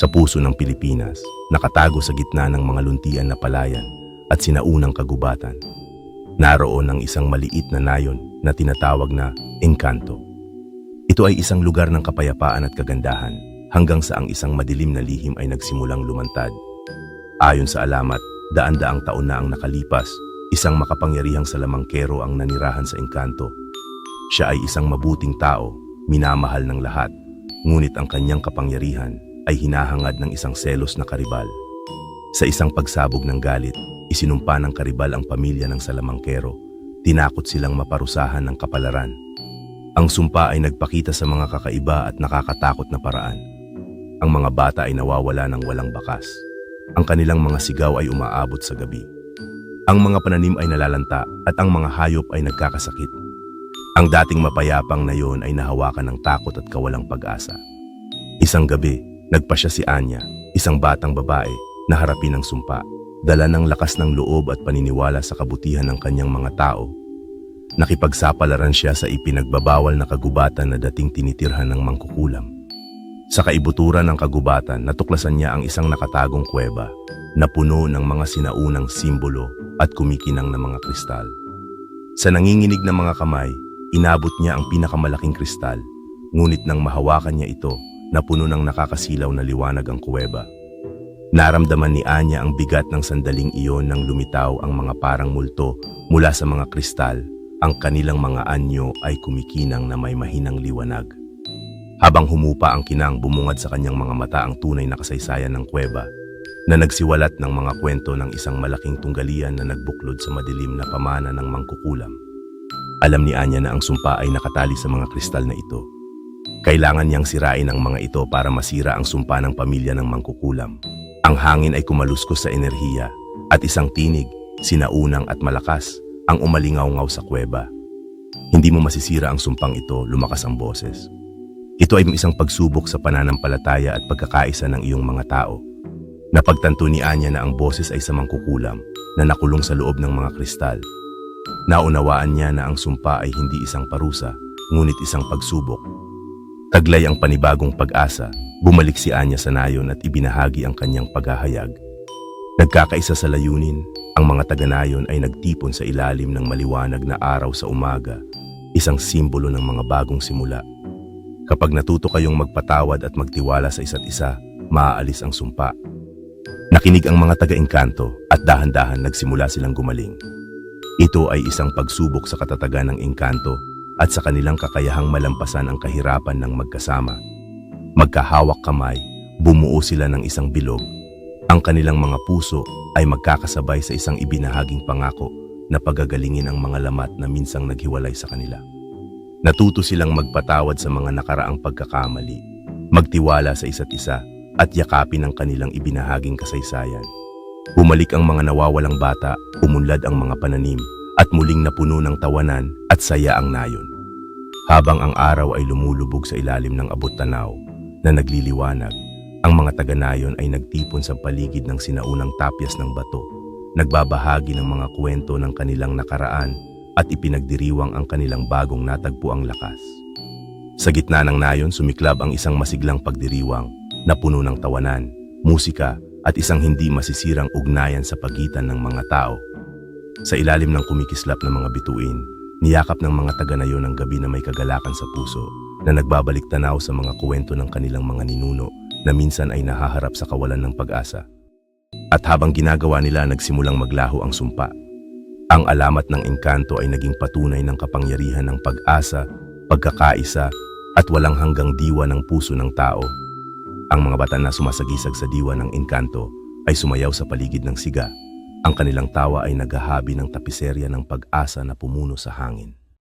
Sa puso ng Pilipinas, nakatago sa gitna ng mga luntian na palayan at sinaunang kagubatan. Naroon ang isang maliit na nayon na tinatawag na Encanto. Ito ay isang lugar ng kapayapaan at kagandahan hanggang sa ang isang madilim na lihim ay nagsimulang lumantad. Ayon sa alamat, daan-daang taon na ang nakalipas, isang makapangyarihang salamangkero ang nanirahan sa Encanto. Siya ay isang mabuting tao, minamahal ng lahat, ngunit ang kanyang kapangyarihan ay hinahangad ng isang selos na karibal. Sa isang pagsabog ng galit, isinumpa ng karibal ang pamilya ng salamangkero. Tinakot silang maparusahan ng kapalaran. Ang sumpa ay nagpakita sa mga kakaiba at nakakatakot na paraan. Ang mga bata ay nawawala ng walang bakas. Ang kanilang mga sigaw ay umaabot sa gabi. Ang mga pananim ay nalalanta at ang mga hayop ay nagkakasakit. Ang dating mapayapang na yon ay nahawakan ng takot at kawalang pag-asa. Isang gabi, nagpa siya si Anya, isang batang babae, na harapin ang sumpa. Dala ng lakas ng loob at paniniwala sa kabutihan ng kanyang mga tao. Nakipagsapalaran siya sa ipinagbabawal na kagubatan na dating tinitirhan ng mangkukulam. Sa kaibuturan ng kagubatan, natuklasan niya ang isang nakatagong kuweba na puno ng mga sinaunang simbolo at kumikinang na mga kristal. Sa nanginginig na mga kamay, inabot niya ang pinakamalaking kristal, ngunit nang mahawakan niya ito, napuno ng nakakasilaw na liwanag ang kuweba. Naramdaman ni Anya ang bigat ng sandaling iyon nang lumitaw ang mga parang multo mula sa mga kristal. Ang kanilang mga anyo ay kumikinang na may mahinang liwanag. Habang humupa ang kinang bumungad sa kanyang mga mata ang tunay na kasaysayan ng kuweba na nagsiwalat ng mga kwento ng isang malaking tunggalian na nagbuklod sa madilim na pamana ng mangkukulam. Alam ni Anya na ang sumpa ay nakatali sa mga kristal na ito. Kailangan niyang sirain ang mga ito para masira ang sumpa ng pamilya ng mangkukulam. Ang hangin ay kumaluskos sa enerhiya at isang tinig, sinaunang at malakas, ang umalingaw-ngaw sa kuweba. Hindi mo masisira ang sumpang ito, lumakas ang boses. Ito ay isang pagsubok sa pananampalataya at pagkakaisa ng iyong mga tao. Napagtanto ni Anya na ang boses ay sa mangkukulam na nakulong sa loob ng mga kristal. Naunawaan niya na ang sumpa ay hindi isang parusa, ngunit isang pagsubok. Taglay ang panibagong pag-asa, bumalik si Anya sa nayon at ibinahagi ang kanyang paghahayag. Nagkakaisa sa layunin, ang mga taga-nayon ay nagtipon sa ilalim ng maliwanag na araw sa umaga, isang simbolo ng mga bagong simula. Kapag natuto kayong magpatawad at magtiwala sa isa't isa, maaalis ang sumpa. Nakinig ang mga taga-engkanto at dahan-dahan nagsimula silang gumaling. Ito ay isang pagsubok sa katatagan ng engkanto at sa kanilang kakayahang malampasan ang kahirapan ng magkasama. Magkahawak kamay, bumuo sila ng isang bilog. Ang kanilang mga puso ay magkakasabay sa isang ibinahaging pangako na pagagalingin ang mga lamat na minsang naghiwalay sa kanila. Natuto silang magpatawad sa mga nakaraang pagkakamali, magtiwala sa isa't isa at yakapin ang kanilang ibinahaging kasaysayan. Bumalik ang mga nawawalang bata, umunlad ang mga pananim, at muling napuno ng tawanan at saya ang nayon. Habang ang araw ay lumulubog sa ilalim ng abot tanaw na nagliliwanag, ang mga taga-nayon ay nagtipon sa paligid ng sinaunang tapyas ng bato, nagbabahagi ng mga kwento ng kanilang nakaraan at ipinagdiriwang ang kanilang bagong natagpuang lakas. Sa gitna ng nayon sumiklab ang isang masiglang pagdiriwang na puno ng tawanan, musika at isang hindi masisirang ugnayan sa pagitan ng mga tao. Sa ilalim ng kumikislap ng mga bituin, niyakap ng mga taga-nayon ang gabi na may kagalakan sa puso na nagbabalik tanaw sa mga kwento ng kanilang mga ninuno na minsan ay nahaharap sa kawalan ng pag-asa. At habang ginagawa nila nagsimulang maglaho ang sumpa, ang alamat ng engkanto ay naging patunay ng kapangyarihan ng pag-asa, pagkakaisa at walang hanggang diwa ng puso ng tao. Ang mga bata na sumasagisag sa diwa ng engkanto ay sumayaw sa paligid ng siga. Ang kanilang tawa ay naghahabi ng tapiserya ng pag-asa na pumuno sa hangin.